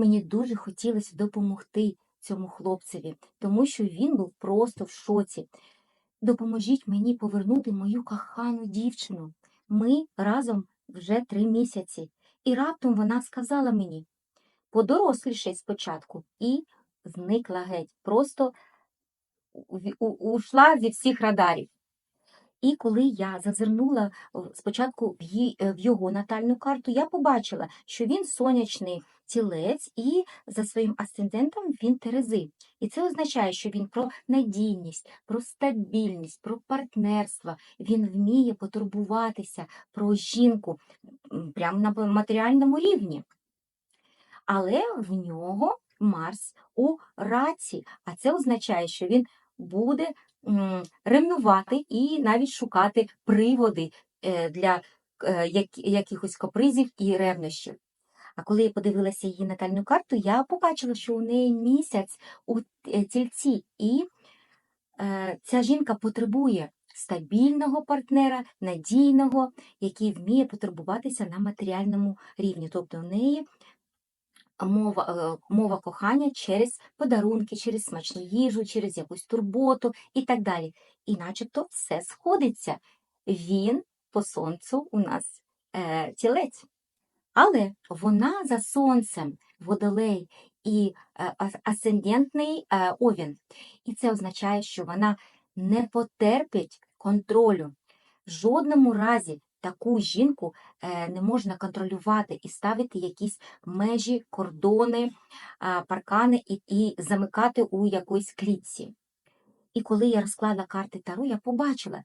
Мені дуже хотілося допомогти цьому хлопцеві, тому що він був просто в шоці. Допоможіть мені повернути мою кохану дівчину. Ми разом вже три місяці. І раптом вона сказала мені подорослішай спочатку і зникла геть. Просто ушла зі всіх радарів. І коли я зазирнула спочатку в ї- е, в його натальну карту, я побачила, що він сонячний тілець, і за своїм асцендентом він Терези. І це означає, що він про надійність, про стабільність, про партнерство. Він вміє потурбуватися про жінку прямо на матеріальному рівні. Але в нього Марс у раці, а це означає, що він буде ревнувати і навіть шукати приводи е, для е, якихось капризів і ревнощів. А коли я подивилася її натальну карту, я побачила, що у неї місяць у е, тільці, і ця жінка потребує стабільного партнера, надійного, який вміє потурбуватися на матеріальному рівні. Тобто у неї мова, е, мова кохання через подарунки, через смачну їжу, через якусь турботу і так далі. І начебто все сходиться. Він по сонцю у нас е, тілець. Але вона за сонцем водолей і е, асцендентний е, овін. І це означає, що вона не потерпить контролю. В жодному разі таку жінку е, не можна контролювати і ставити якісь межі, кордони, паркани і, і замикати у якоїсь клітці. І коли я розклала карти Таро, я побачила.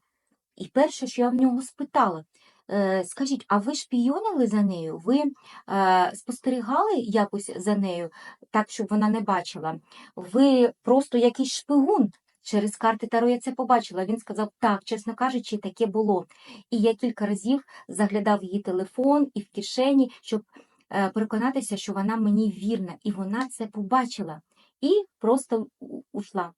І перше, що я в нього спитала, е, скажіть, а ви шпійонили за нею? Ви е, спостерігали якось за нею, так, щоб вона не бачила? Ви просто якийсь шпигун? Через карти Таро я це побачила. Він сказав, так, чесно кажучи, таке було. І я кілька разів заглядав її телефон і в кишені, щоб е, переконатися, що вона мені вірна. І вона це побачила і просто ушла.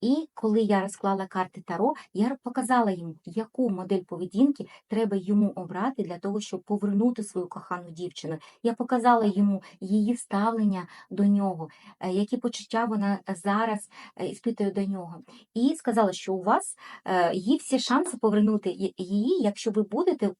І коли я розклала карти Таро, я показала йому, яку модель поведінки треба йому обрати для того, щоб повернути свою кохану дівчину. Я показала йому її ставлення до нього, е, які почуття вона зараз е, іспитує до нього. І сказала, що у вас е, є всі шанси повернути її, якщо ви будете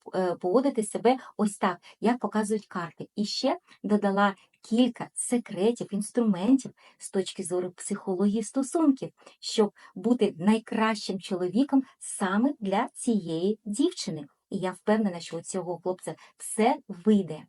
поводити себе ось так, як показують карти. І ще додала кілька секретів, інструментів з точки зору психології стосунків щоб бути найкращим чоловіком саме для цієї дівчини. І я впевнена, що у цього хлопця все вийде.